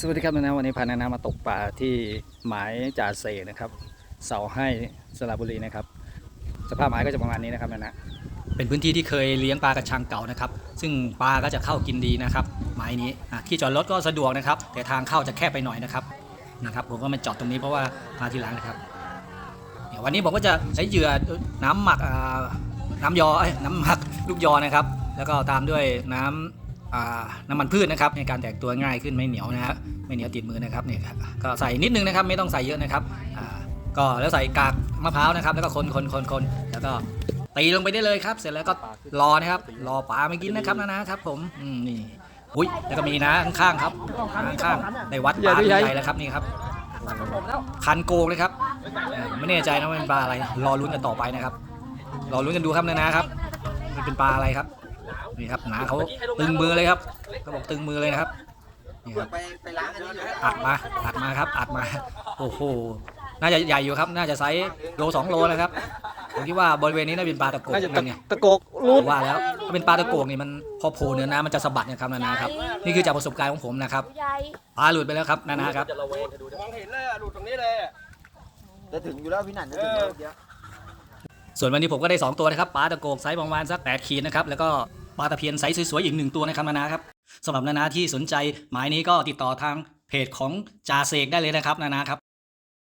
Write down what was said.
สวัสดีครับนะวันนี้พานานามาตกปลาที่หมายจ่าเสกนะครับ เสาให้สระบุรีนะครับ สภาพหมายก็จะประมาณนี้นะครับนะนะเป็นพื้นที่ที่เคยเลี้ยงปลากระชังเก่านะครับ ซึ่งปลาก็จะเข้ากินดีนะครับหมายนี้ที่จอดรถก็สะดวกนะครับ แต่ทางเข้าจะแคบไปหน่อยนะครับนะครับ ผมก็มาจอดตรงนี้เพราะว่ามาทีหลังนะครับเดี๋ยววันนี้ผมก็จะใช้เหยื่อน้ำหมักน้ำยอเอ้น้ำหมักลูกยอนะครับ แล้วก็ตามด้วยน้ำอ่า น้ำมันพืชนะครับในการแตกตัวง่ายขึ้นไม่เหนียวนะฮะไม่เหนียวติดมือนะครับเนี่ยครับก็ใส่นิดนึงนะครับไม่ต้องใส่เยอะนะครับก็แล้วใส่กากมะพร้าวนะครับ แล้วก็คนคนคนคนแล้วก็ตีลงไปได้เลยครับ เสร็จแล้วก็รอนะครับ รอปลาไมากินนะครับนะนะครับผมนี่อุ้ยแล้วก็มีนะข้างๆครับข้างๆในวัดปลาใหญ่แล้วครับนี่ครับคันโกงเลยครับไม่แน่ใจนะว่าเป็นปลาอะไร รอลุ้นกันต่อไปนะครับ รอลุ้นกันดูครับนะนะครับมันเป็นปลาอะไรครับ นี่ครับนาเขาตึงมือเลยครับเขาบอกตึงมือเลยนะครับนี่ครับไปไปล้างอันนี้อยู่อัดมาอัดมาครับอัดมาโอ้โหน่าจะใหญ่อยู่ครับน่าจะไซส์โลสองโลนะครับผมคิดว่าบริเวณนี้น่าเป็นปลาตะโกน่าจะนั่นไงตะโกกรูดว่าแล้วถ้าเป็นปลาตะโกกนี่มันพอโผล่เนื้อน้ำมันจะสะบัดนะครับนานาครับนี่คือจากประสบการณ์ของผมนะครับใหญ่ปลาหลุดไปแล้วครับนานาครับมองเห็นเลยอะหลุดตรงนี้เลยอะจะถึงอยู่แล้วพี่หนันจะถึงแล้วเดี๋ยว ส่วนวันนี้ผมก็ได้ 2 ตัวนะครับปลาตะโกกไซส์ประมาณสัก8ขีดนะครับแล้วก็ปลาตะเพียนไซส์สวยๆอีกหนึ่งตัวนะครับนานาครับสำหรับนานาที่สนใจหมายนี้ก็ติดต่อทางเพจของจ่าเสกได้เลยนะครับนานาครับ